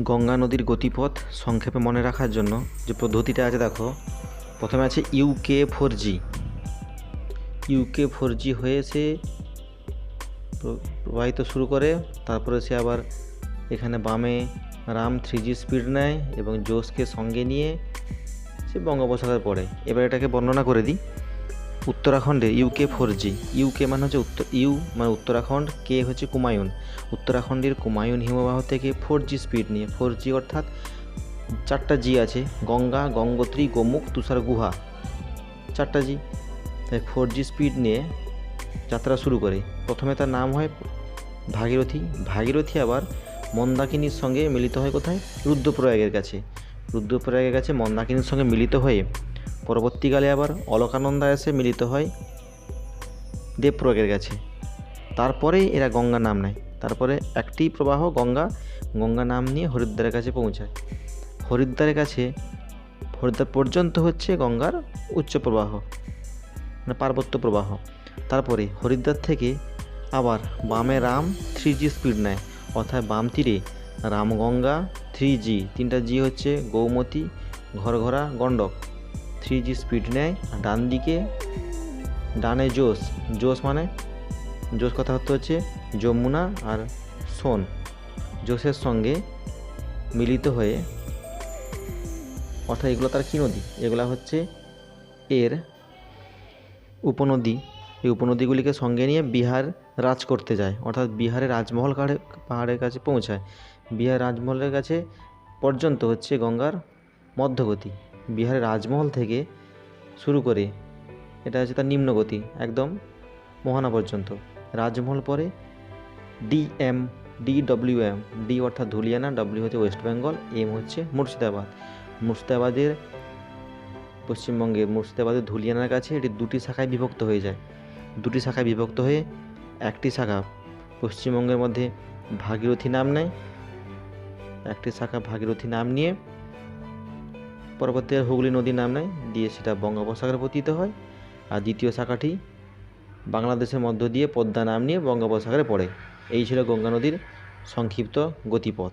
গঙ্গা নদীর গতিপথ সংক্ষেপে মনে রাখার জন্য যে পদ্ধতিটা আছে, দেখো। প্রথমে আছে UK four G UK four G হয়ে সে প্রবাহিত শুরু করে, তারপরে সে আবার এখানে বামে রাম থ্রি জি স্পিড নেয় এবং জোসকে সঙ্গে নিয়ে সে বঙ্গোপসাগরে পড়ে। এবার এটাকে বর্ণনা করে দিই। উত্তরাখণ্ডে ইউকে ফোর জি ইউকে মানে হচ্ছে উত্তর ইউ মানে উত্তরাখণ্ড, কে হচ্ছে কুমায়ুন উত্তরাখণ্ডের কুমায়ুন হিমবাহ থেকে ফোর জি স্পিড নিয়ে ফোর জি অর্থাৎ চারটা জি আছে, গঙ্গা, গঙ্গোত্রী, গোমুখ, তুষার গুহা। চারটা জি। তাই ফোর জি স্পিড নিয়ে যাত্রা শুরু করে। প্রথমে তার নাম হয় ভাগীরথী। ভাগীরথী আবার মন্দাকিনীর সঙ্গে মিলিত হয় কোথায়? রুদ্রপ্রয়াগের কাছে। রুদ্রপ্রয়াগের কাছে মন্দাকিনীর সঙ্গে মিলিত হয়ে পরবর্তীকালে আবার অলকানন্দা এসে মিলিত হয় দেবপ্রয়াগের কাছে। তারপরেই এরা গঙ্গা নাম নেয়। তারপরে একটি প্রবাহ গঙ্গা গঙ্গা নাম নিয়ে হরিদ্বারের কাছে পৌঁছায়। হরিদ্বারের কাছে, হরিদ্বার পর্যন্ত হচ্ছে গঙ্গার উচ্চ প্রবাহ মানে পার্বত্য প্রবাহ। তারপরে হরিদ্বার থেকে আবার বামে রাম থ্রি জি স্পিড নেয়, অর্থাৎ বাম তীরে রামগঙ্গা থ্রি জি তিনটা জি হচ্ছে গৌমতী, ঘরঘরা, গণ্ডক। থ্রি জি স্পিড নেয়, ডান দিকে, ডানে জোস জোস মানে জোস কথা হতে হচ্ছে যমুনা আর সোন জোসের সঙ্গে মিলিত হয়ে। অর্থাৎ এগুলো তার কী নদী? এগুলো হচ্ছে এর উপনদী। এই উপনদীগুলিকে সঙ্গে নিয়ে বিহার রাজ করতে যায়। অর্থাৎ বিহারের রাজমহল পাহাড়ের কাছে পৌঁছায়। বিহার রাজমহলের কাছে পর্যন্ত হচ্ছে গঙ্গার মধ্যগতি। বিহারের রাজমহল থেকে শুরু করে, এটা হচ্ছে তার নিম্নগতি, একদম মোহনা পর্যন্ত। রাজমহল পরে DM, DWM, D W M D অর্থাৎ ধুলিয়ানা ডব্লিউ হচ্ছে ওয়েস্ট বেঙ্গল এম হচ্ছে মুর্শিদাবাদ। মুর্শিদাবাদের পশ্চিমবঙ্গে, মুর্শিদাবাদের ধুলিয়ানার কাছে এটি দুটি শাখায় বিভক্ত হয়ে যায়। দুটি শাখায় বিভক্ত হয়ে একটি শাখা পশ্চিমবঙ্গের মধ্যে ভাগীরথী নাম নেয়, একটি শাখা ভাগীরথী নাম নিয়ে পরবর্তী হুগলি নদী নাম নেয় দিয়ে সেটা বঙ্গোপসাগরে পতিত হয়। আর দ্বিতীয় শাখাটি বাংলাদেশের মধ্য দিয়ে পদ্মা নাম নিয়ে বঙ্গোপসাগরে পড়ে। এই ছিল গঙ্গা নদীর সংক্ষিপ্ত গতিপথ।